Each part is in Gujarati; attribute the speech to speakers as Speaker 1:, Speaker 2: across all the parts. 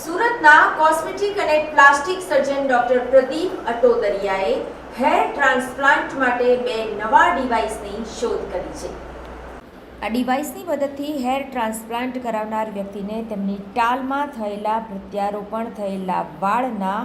Speaker 1: સુરતના કોસ્મેટિક અને પ્લાસ્ટિક સર્જન ડોક્ટર પ્રદીપ અટોદરિયાએ હેર ટ્રાન્સપ્લાન્ટ માટે બે નવા ડિવાઇસની શોધ કરી છે. આ ડિવાઇસની મદદથી હેર ટ્રાન્સપ્લાન્ટ કરાવનાર વ્યક્તિને તેમની ટાલમાં થયેલા પ્રત્યારોપણ થયેલા વાળના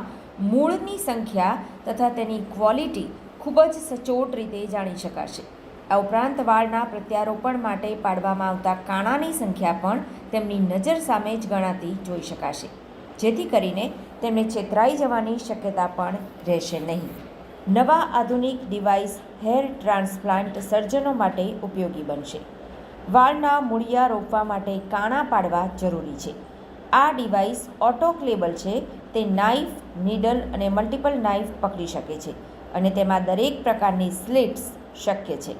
Speaker 1: મૂળની સંખ્યા તથા તેની ક્વોલિટી ખૂબ જ સચોટ રીતે જાણી શકાશે. આ ઉપરાંત વાળના પ્રત્યારોપણ માટે પાડવામાં આવતા કાણાની સંખ્યા પણ તેમની નજર સામે જ ગણાતી જોઈ શકાશે. જેથી કરીને તેમને છેતરાઈ જવાની શક્યતા પણ રહેશે નહીં. નવા આધુનિક ડિવાઇસ હેર ટ્રાન્સપ્લાન્ટ સર્જનો માટે ઉપયોગી બનશે. વાળના મૂળિયા રોપવા માટે કાણા પાડવા જરૂરી છે. આ ડિવાઇસ ઓટોક્લેબલ છે, તે નાઇફ, નીડલ અને મલ્ટિપલ નાઇફ પકડી શકે છે અને તેમાં દરેક પ્રકારની સ્લિટ્સ શક્ય છે.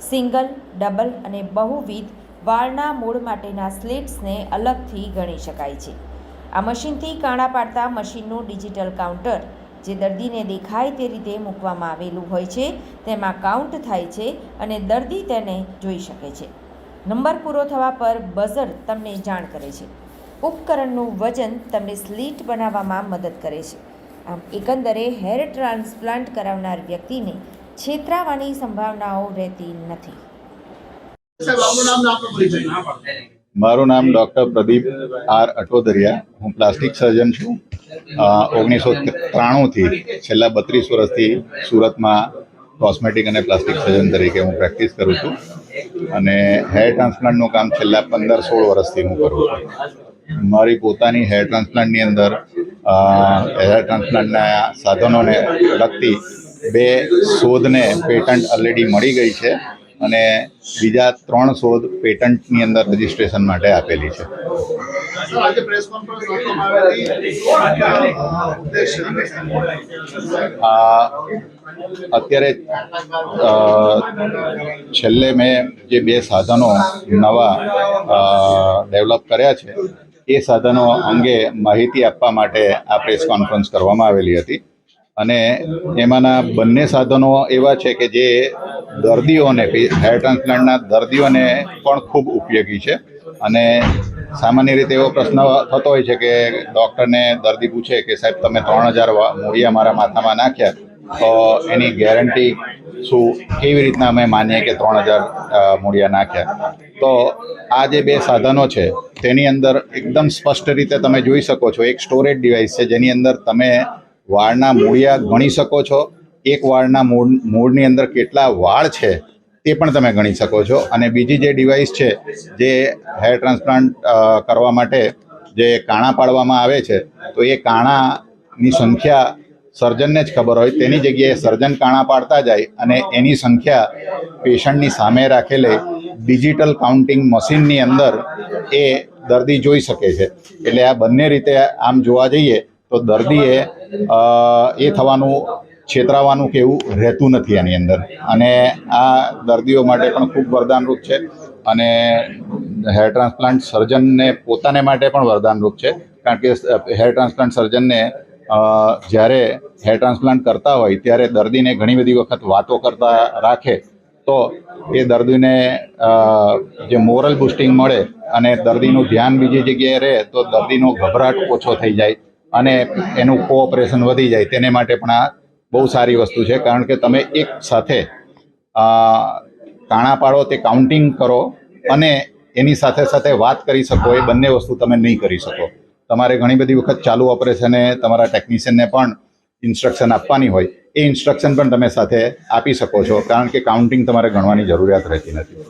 Speaker 1: સિંગલ, ડબલ અને બહુવિધ વાળના મૂળ માટેના સ્લિટ્સને અલગથી ગણી શકાય છે. આ મશીનથી કાણા પાડતા મશીનનું ડિજિટલ કાઉન્ટર, જે દર્દીને દેખાય તે રીતે મૂકવામાં આવેલું હોય છે, તેમાં કાઉન્ટ થાય છે અને દર્દી તેને જોઈ શકે છે. નંબર પૂરો થવા પર બઝર તમને જાણ કરે છે. ઉપકરણનું વજન તમને સ્લીટ બનાવવામાં મદદ કરે છે. આમ એકંદરે હેર ટ્રાન્સપ્લાન્ટ કરાવનાર વ્યક્તિને છેતરાવાની સંભાવનાઓ રહેતી નથી.
Speaker 2: સાહેબ, આપનું નામ આપનો પરિચય
Speaker 3: મારું નામ ડૉક્ટર પ્રદીપ આર અટોદરિયા હું પ્લાસ્ટિક સર્જન છું. ઓગણીસો ત્રાણુંથી છેલ્લા બત્રીસ વર્ષથી સુરતમાં કોસ્મેટિક અને પ્લાસ્ટિક સર્જન તરીકે હું પ્રેક્ટિસ કરું છું. અને હેર ટ્રાન્સપ્લાન્ટનું કામ છેલ્લા પંદર સોળ વર્ષથી હું કરું છું. મારી પોતાની હેર ટ્રાન્સપ્લાન્ટની અંદર હેર ટ્રાન્સપ્લાન્ટના સાધનોને લગતી બે શોધને પેટન્ટ ઓલરેડી મળી ગઈ છે. અને બીજા ત્રણ શોધ પેટન્ટની અંદર રજીસ્ટ્રેશન માટે આપેલી છે. અત્યારે છેલ્લે મેં જે બે સાધનો નવા ડેવલપ કર્યા છે એ સાધનો અંગે માહિતી આપવા માટે આ પ્રેસ કોન્ફરન્સ કરવામાં આવેલી હતી. અને એમાંના બંને સાધનો એવા છે કે જે દર્દીઓને હેર ટ્રાન્સપ્લાન્ટના દર્દીઓને પણ ખૂબ ઉપયોગી છે. અને સામાન્ય રીતે એવો પ્રશ્ન થતો હોય છે કે ડૉક્ટરને દર્દી પૂછે કે સાહેબ, તમે ત્રણ હજાર મૂળિયા મારા માથામાં નાખ્યા, તો એની ગેરંટી શું? કેવી રીતના અમે માનીએ કે ત્રણ હજાર મૂળિયા નાખ્યા? તો આ જે બે સાધનો છે, તેની અંદર એકદમ સ્પષ્ટ રીતે તમે જોઈ શકો છો. એક સ્ટોરેજ ડિવાઇસ છે, જેની અંદર તમે વાળના મૂળિયા ગણી શકો છો. એક વાળના મૂળ, મૂળની અંદર કેટલા વાળ છે તે પણ તમે ગણી શકો છો. અને બીજી જે ડિવાઇસ છે, જે હેર ટ્રાન્સપ્લાન્ટ કરવા માટે જે કાણા પાડવામાં આવે છે, તો એ કાણાની સંખ્યા સર્જનને જ ખબર હોય. તેની જગ્યાએ સર્જન કાણા પાડતા જાય અને એની સંખ્યા પેશન્ટની સામે રાખેલી ડિજિટલ કાઉન્ટિંગ મશીનની અંદર એ દર્દી જોઈ શકે છે. એટલે આ બંને રીતે આમ જોવા જઈએ તો દર્દીએ એ થવાનું છેતરાવાનું કે એવું રહેતું નથી આની અંદર. અને આ દર્દીઓ માટે પણ ખૂબ વરદાનરૂપ છે. અને હેર ટ્રાન્સપ્લાન્ટ સર્જનને પોતાને માટે પણ વરદાનરૂપ છે. કારણ કે હેર ટ્રાન્સપ્લાન્ટ સર્જનને જ્યારે હેર ટ્રાન્સપ્લાન્ટ કરતા હોય, ત્યારે દર્દીને ઘણી બધી વખત વાતો કરતા રાખે, તો એ દર્દીને જે મોરલ બુસ્ટિંગ મળે અને દર્દીનું ધ્યાન બીજી જગ્યાએ રહે, તો દર્દીનો ગભરાટ ઓછો થઈ જાય અને એનું કોઓપરેશન વધી જાય. તેને માટે પણ આ બહુ સારી વસ્તુ છે, કારણ કે તમે એક સાથે કાણા પાડો, તે કાઉન્ટિંગ કરો અને એની સાથે સાથે વાત કરી શકો, એ બંને વસ્તુ તમે નહીં કરી શકો. તમારે ઘણી બધી વખત ચાલુ ઓપરેશને, તમારા ટેકનિશિયનને પણ ઇન્સ્ટ્રક્શન આપવાની હોય. એ ઇન્સ્ટ્રક્શન પણ તમે સાથે આપી શકો છો, કારણ કે કાઉન્ટિંગ તમારે ગણવાની જરૂરિયાત રહેતી નથી.